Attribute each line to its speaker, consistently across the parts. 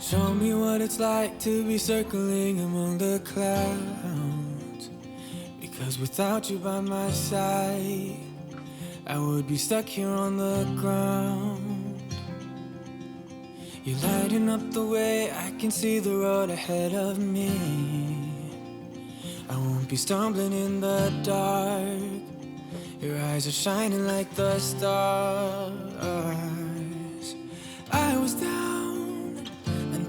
Speaker 1: Show me what it's like to be circling among the clouds. Because without you by my side, I would be stuck here on the ground. You're lighting up the way, I can see the road ahead of me. I won't be stumbling in the dark. Your eyes are shining like the stars. I was down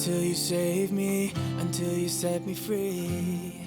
Speaker 1: until you save me, until you set me free.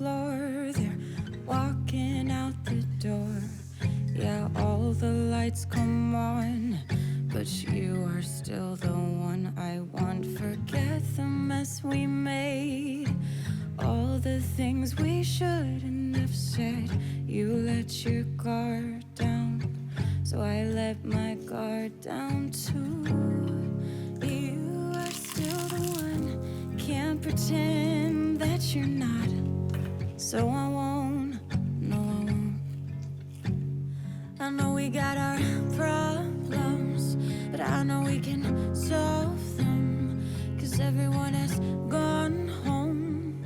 Speaker 2: Floor. They're walking out the door. Yeah, all the lights come on, but you are still the one I want. Forget the mess we made, all the things we shouldn't have said. You let your guard down, so I let my guard down too. You are still the one, can't pretend that you're not. So I won't, no, I won't. I know we got our problems, but I know we can solve them. Cause everyone has gone home.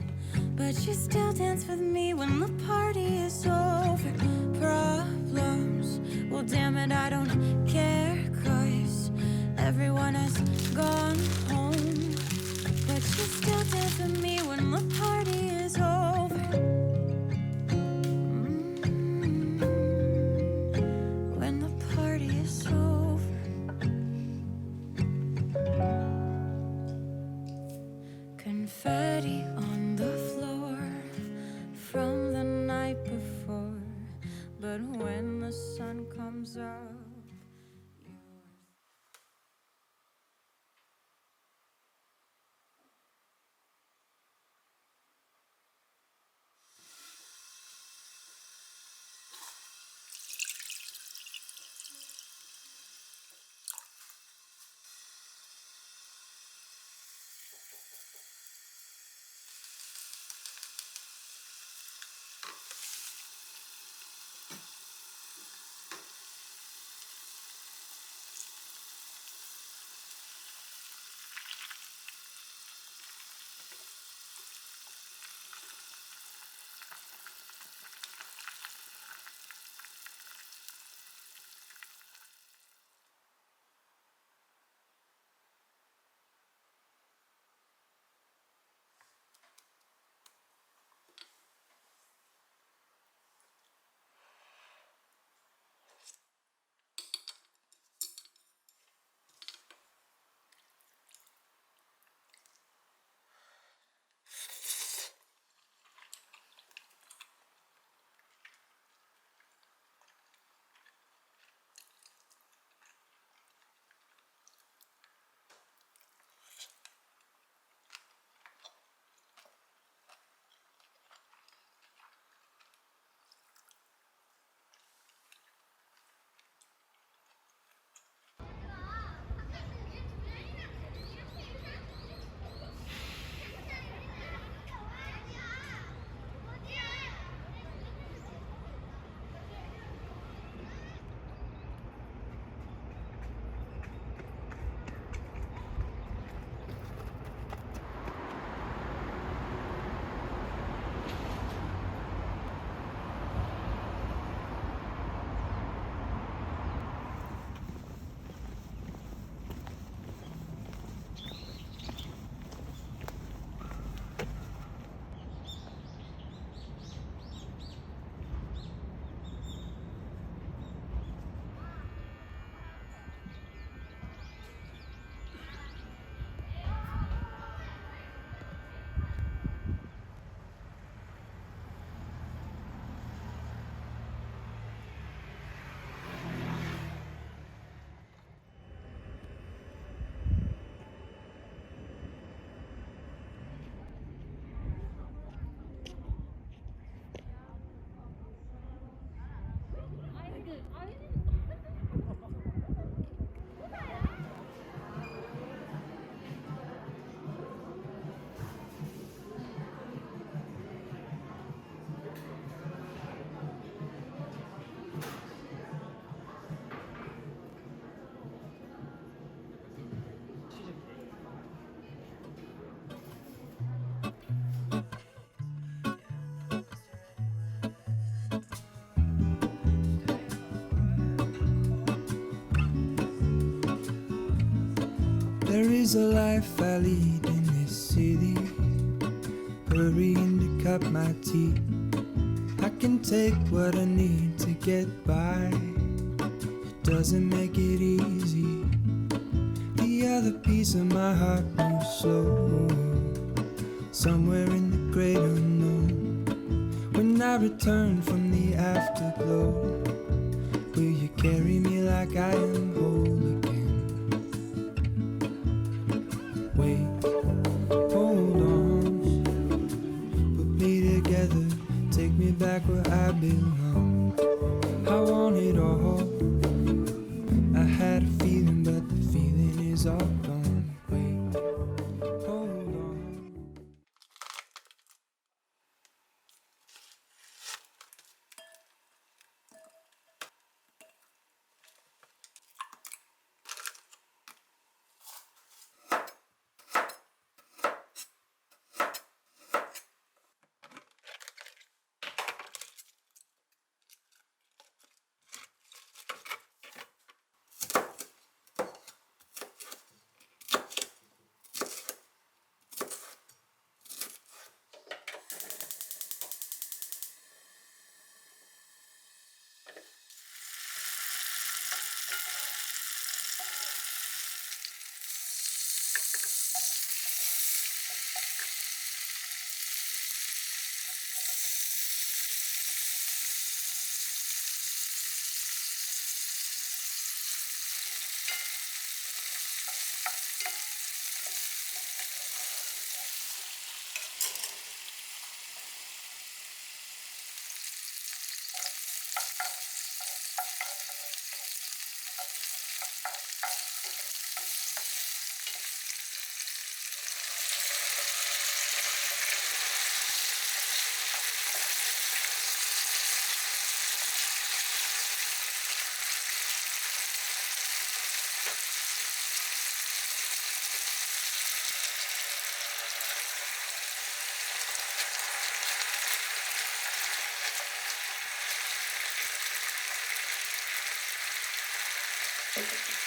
Speaker 2: But you still dance with me when the party is over. Problems, well, damn it, I don't care. Cause everyone has gone home. But you still dance with me when is
Speaker 3: a life I lead in this city. Hurrying to cut my teeth. I can take what I need to get by. It doesn't make it easy. The other piece of my heart moves slow. Somewhere in the great unknown. When I return from the afterglow, will you carry me like I am whole I
Speaker 4: Thank you.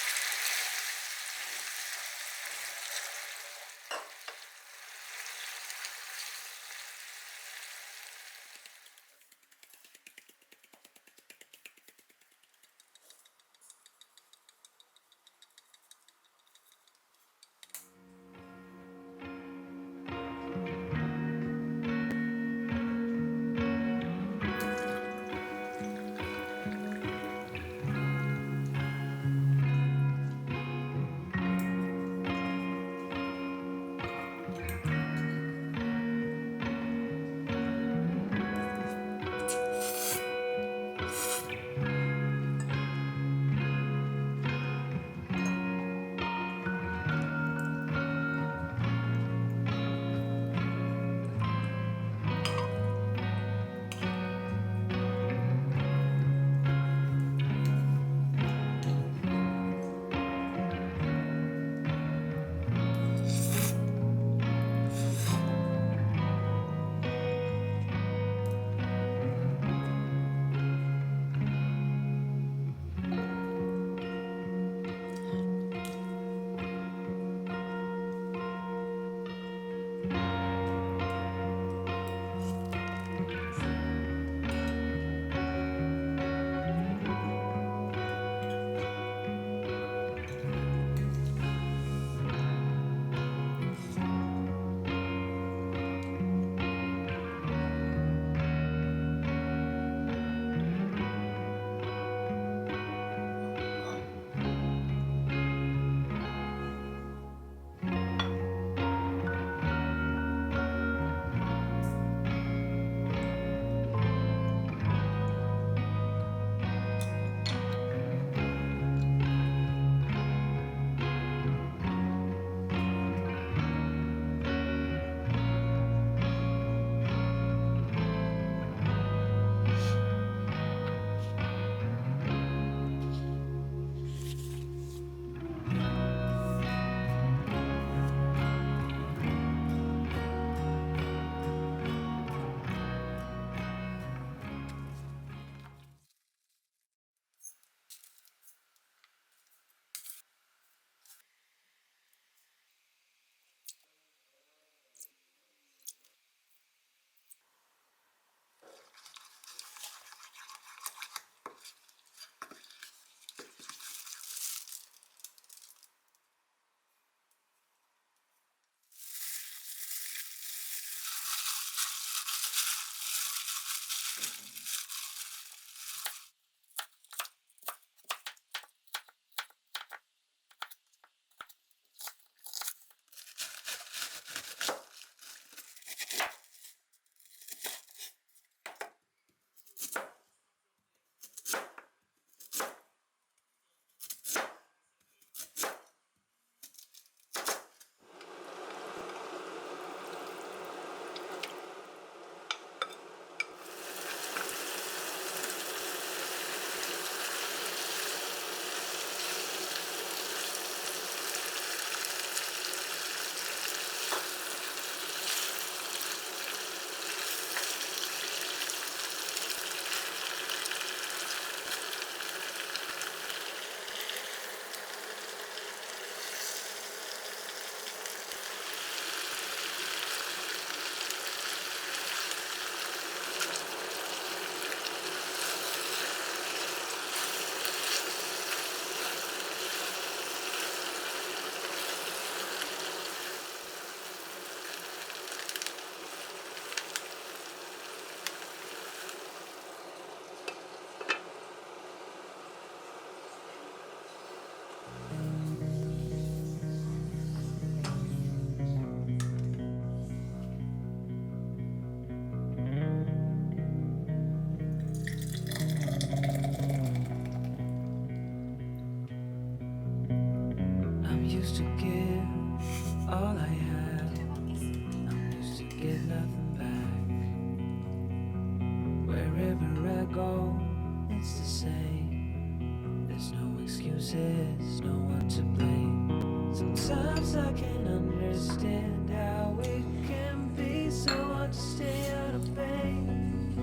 Speaker 4: Excuses, no one to blame. Sometimes I can understand how it can be so hard to stay out of pain.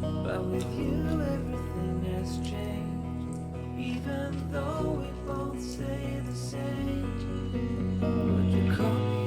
Speaker 4: But with you, everything has changed. Even though we both stay the same. Would you call me